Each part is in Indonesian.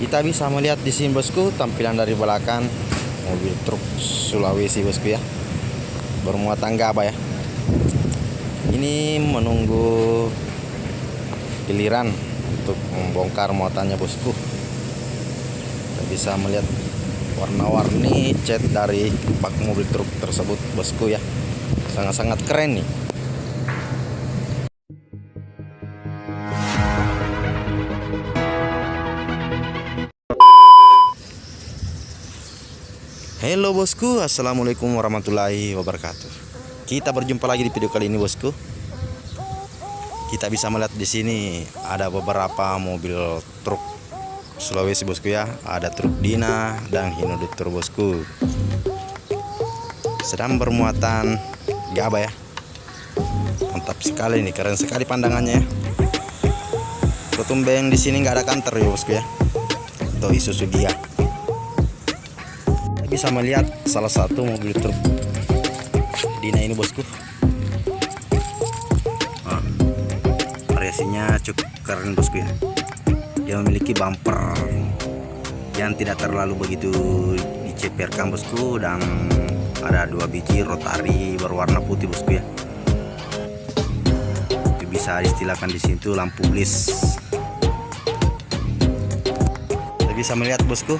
Kita bisa melihat di sini bosku tampilan dari belakang mobil truk Sulawesi bosku ya. Bermuatan gabah ya. Ini menunggu giliran untuk membongkar muatannya bosku. Kita bisa melihat warna-warni cat dari bak mobil truk tersebut bosku ya. Sangat-sangat keren nih. Halo bosku, assalamualaikum warahmatullahi wabarakatuh. Kita berjumpa lagi di video kali ini bosku. Kita bisa melihat di sini ada beberapa mobil truk Sulawesi bosku ya. Ada truk Dina dan Hinoduktor bosku. Sedang bermuatan gabah ya. Mantap sekali nih, keren sekali pandangannya ya. Ketumbeng di sini nggak ada kantor ya bosku ya. Atau Isuzu dia bisa melihat salah satu mobil truk Dina ini bosku. Ah, variasinya cukup keren bosku ya. Dia memiliki bumper yang tidak terlalu begitu diceperkan bosku dan ada dua biji rotari berwarna putih bosku ya. Itu bisa istilahkan di situ lampu blis. Kita bisa melihat bosku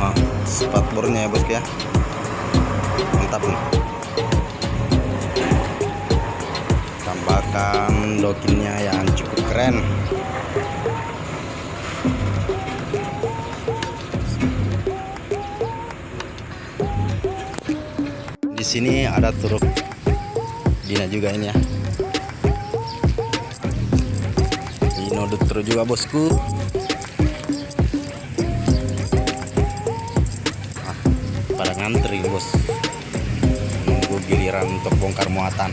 oh, spatbornya ya bosku ya. Mantap nih tambahkan dokinnya yang cukup keren. Di sini ada truk Dina juga ini ya. Dino Dutro juga bosku ngantri bos. Nunggu giliran untuk bongkar muatan.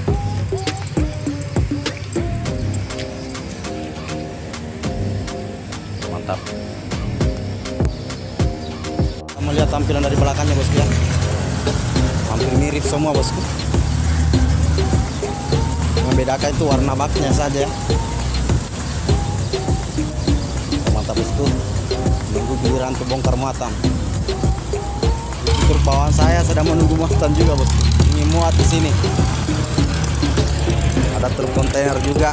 Mantap. Kita melihat tampilan dari belakangnya bosku ya? Hampir mirip semua bosku membedakan itu warna baknya saja. Mantap bosku nunggu giliran untuk bongkar muatan truk bawaan saya sedang menunggu muatan juga bos. Ini muat di sini. Ada truk kontainer juga.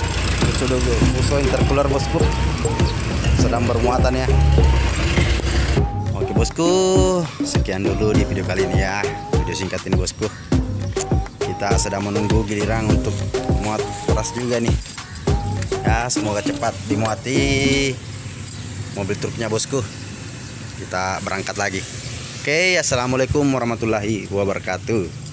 Sudah usul intercooler bosku. Sedang bermuatan ya. Oke bosku. Sekian dulu di video kali ini ya. Video singkat ini bosku. Kita sedang menunggu giliran untuk muat keras juga nih. Ya semoga cepat dimuati mobil truknya bosku. Kita berangkat lagi Oke, assalamualaikum warahmatullahi wabarakatuh.